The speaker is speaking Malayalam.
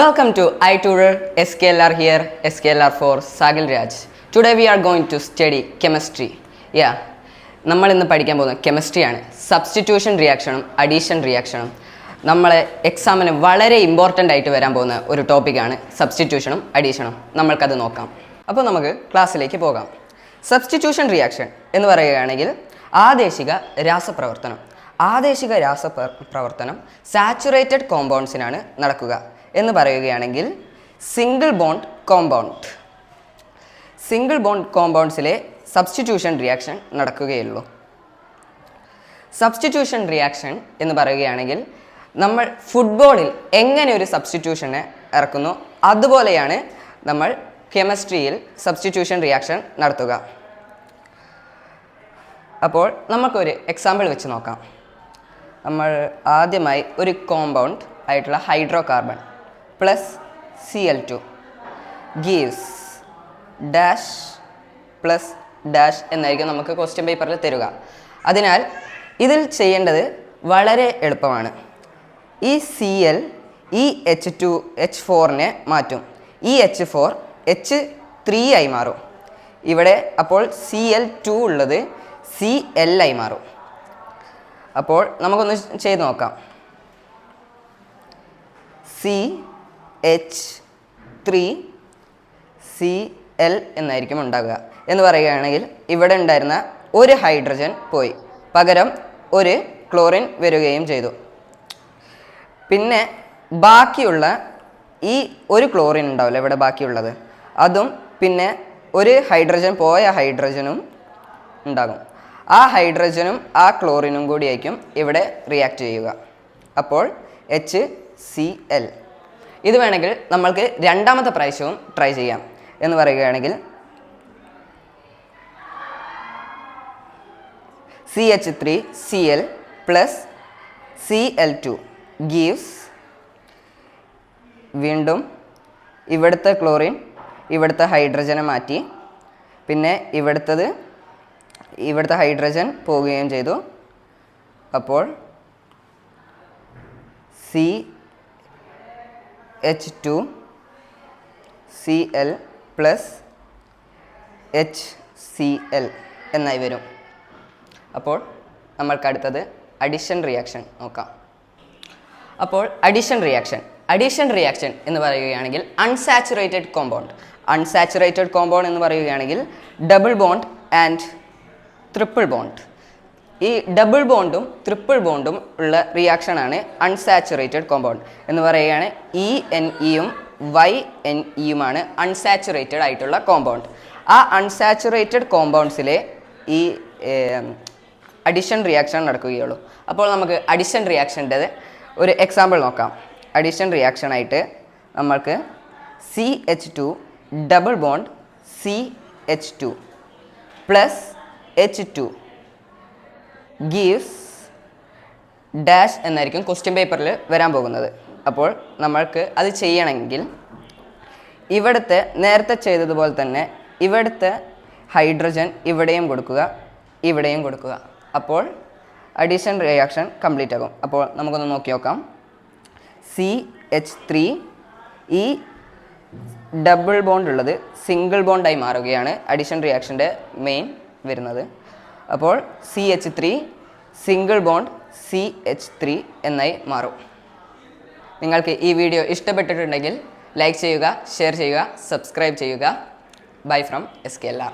Welcome to iTutor SKLR here, SKLR for Sagil Raj. Today we are going to study chemistry. Yeah, നമ്മൾ ഇന്ന് പഠിക്കാൻ പോകുന്നത് കെമിസ്ട്രിയാണ് സബ്സ്റ്റിറ്റ്യൂഷൻ റിയാക്ഷനും അഡീഷൻ റിയാക്ഷനും നമ്മളെ എക്സാമിന് വളരെ ഇമ്പോർട്ടന്റ് ആയിട്ട് വരാൻ പോകുന്ന ഒരു ടോപ്പിക്കാണ് സബ്സ്റ്റിറ്റ്യൂഷനും അഡീഷനും നമ്മൾക്കത് നോക്കാം. അപ്പോൾ നമുക്ക് ക്ലാസ്സിലേക്ക് പോകാം. സബ്സ്റ്റിറ്റ്യൂഷൻ റിയാക്ഷൻ എന്ന് പറയുകയാണെങ്കിൽ ആദേശിക രാസപ്രവർത്തനം. ആദേശിക രാസപ്രവർത്തനം സാച്ചുറേറ്റഡ് കോമ്പൗണ്ട്സിനാണ് നടക്കുക. എന്ന് പറയുകയാണെങ്കിൽ single bond compound single bond കോമ്പൗണ്ട്സിലെ substitution reaction നടക്കുകയുള്ളൂ. സബ്സ്റ്റിറ്റ്യൂഷൻ റിയാക്ഷൻ എന്ന് പറയുകയാണെങ്കിൽ നമ്മൾ ഫുട്ബോളിൽ എങ്ങനെ ഒരു സബ്സ്റ്റിറ്റ്യൂഷനെ ഇറക്കുന്നു അതുപോലെയാണ് നമ്മൾ കെമിസ്ട്രിയിൽ സബ്സ്റ്റിറ്റ്യൂഷൻ റിയാക്ഷൻ നടത്തുക. അപ്പോൾ നമുക്കൊരു എക്സാമ്പിൾ വെച്ച് നോക്കാം. നമ്മൾ ആദ്യമായി ഒരു കോമ്പൗണ്ട് ആയിട്ടുള്ള hydro carbon plus C L two gives dash plus dash എന്നായിരിക്കും നമുക്ക് ക്വസ്റ്റ്യൻ പേപ്പറിൽ തരിക. അതിനാൽ ഇതിൽ ചെയ്യേണ്ടത് വളരെ എളുപ്പമാണ്. ഈ സി എൽ ഈ എച്ച് ടു എച്ച് ഫോറിനെ മാറ്റും. ഈ എച്ച് ഫോർ എച്ച് ത്രീ ആയി മാറും. ഇവിടെ അപ്പോൾ സി എൽ ടു ഉള്ളത് സി എൽ ആയി മാറും. അപ്പോൾ നമുക്കൊന്ന് ചെയ്ത് നോക്കാം. C H three C L എന്നായിരിക്കും ഉണ്ടാകുക എന്ന് പറയുകയാണെങ്കിൽ ഇവിടെ ഉണ്ടായിരുന്ന ഒരു ഹൈഡ്രജൻ പോയി. പകരം ഒരു ക്ലോറിൻ വരികയും ചെയ്തു. പിന്നെ ബാക്കിയുള്ള ഈ ഒരു ക്ലോറിൻ ഉണ്ടാവില്ല ഇവിടെ ബാക്കിയുള്ളത്? അതും പിന്നെ ഒരു ഹൈഡ്രജൻ പോയ ഹൈഡ്രജനും ഉണ്ടാകും. ആ ഹൈഡ്രജനും ആ ക്ലോറിനും കൂടിയായിരിക്കും ഇവിടെ റിയാക്ട് ചെയ്യുക. അപ്പോൾ എച്ച് സി എൽ ഇത് വേണമെങ്കിൽ നമ്മൾക്ക് രണ്ടാമത്തെ പ്രാവശ്യവും ട്രൈ ചെയ്യാം എന്ന് പറയുകയാണെങ്കിൽ C H three C L plus C L two gives വീണ്ടും ഇവിടുത്തെ ക്ലോറിൻ ഇവിടുത്തെ ഹൈഡ്രജനെ മാറ്റി. പിന്നെ ഇവിടുത്തത് ഇവിടുത്തെ ഹൈഡ്രജൻ പോവുകയും ചെയ്തു. അപ്പോൾ C H two C L plus H C L എന്നായി വരും. അപ്പോൾ നമ്മൾക്ക് അടുത്തത് അഡിഷൻ റിയാക്ഷൻ നോക്കാം. അപ്പോൾ അഡിഷൻ റിയാക്ഷൻ അഡീഷൻ റിയാക്ഷൻ എന്ന് പറയുകയാണെങ്കിൽ അൺസാച്ചുറേറ്റഡ് കോമ്പൗണ്ട് അൺസാച്ചുറേറ്റഡ് കോമ്പൗണ്ട് എന്ന് പറയുകയാണെങ്കിൽ double bond and triple bond ഈ ഡബിൾ ബോണ്ടും ട്രിപ്പിൾ ബോണ്ടും ഉള്ള റിയാക്ഷനാണ് അൺസാച്ചുറേറ്റഡ് കോമ്പൗണ്ട് എന്ന് പറയുകയാണ്. ഇ എൻ ഇയും വൈ എൻ ഇയുമാണ് അൺസാച്ചുറേറ്റഡ് ആയിട്ടുള്ള കോമ്പൗണ്ട് ആ അൺസാച്ചുറേറ്റഡ് കോമ്പൗണ്ട്സിലെ ഈ അഡിഷൻ റിയാക്ഷൻ നടക്കുകയുള്ളൂ. അപ്പോൾ നമുക്ക് അഡിഷൻ റിയാക്ഷന്റെ ഒരു എക്സാമ്പിൾ നോക്കാം. അഡിഷൻ റിയാക്ഷൻ ആയിട്ട് നമ്മൾക്ക് C H two double bond C H two plus H two gives dash എന്നായിരിക്കും ക്വസ്റ്റ്യൻ പേപ്പറിൽ വരാൻ പോകുന്നത്. അപ്പോൾ നമ്മൾക്ക് അത് ചെയ്യണമെങ്കിൽ ഇവിടുത്തെ നേരത്തെ ചെയ്തതുപോലെ തന്നെ ഇവിടുത്തെ ഹൈഡ്രജൻ ഇവിടെയും കൊടുക്കുക ഇവിടെയും കൊടുക്കുക. അപ്പോൾ അഡീഷൻ റിയാക്ഷൻ കംപ്ലീറ്റ് ആകും. അപ്പോൾ നമുക്കൊന്ന് നോക്കി നോക്കാം. സി എച്ച് ത്രീ ഈ ഡബിൾ ബോണ്ട് ഉള്ളത് സിംഗിൾ ബോണ്ടായി മാറുകയാണ്. അഡീഷൻ റിയാക്ഷന്റെ മെയിൻ വരുന്നത്. അപ്പോൾ C H three single bond C H three എന്നായി മാറും. നിങ്ങൾക്ക് ഈ വീഡിയോ ഇഷ്ടപ്പെട്ടിട്ടുണ്ടെങ്കിൽ ലൈക്ക് ചെയ്യുക ഷെയർ ചെയ്യുക സബ്സ്ക്രൈബ് ചെയ്യുക. Bye from S K L R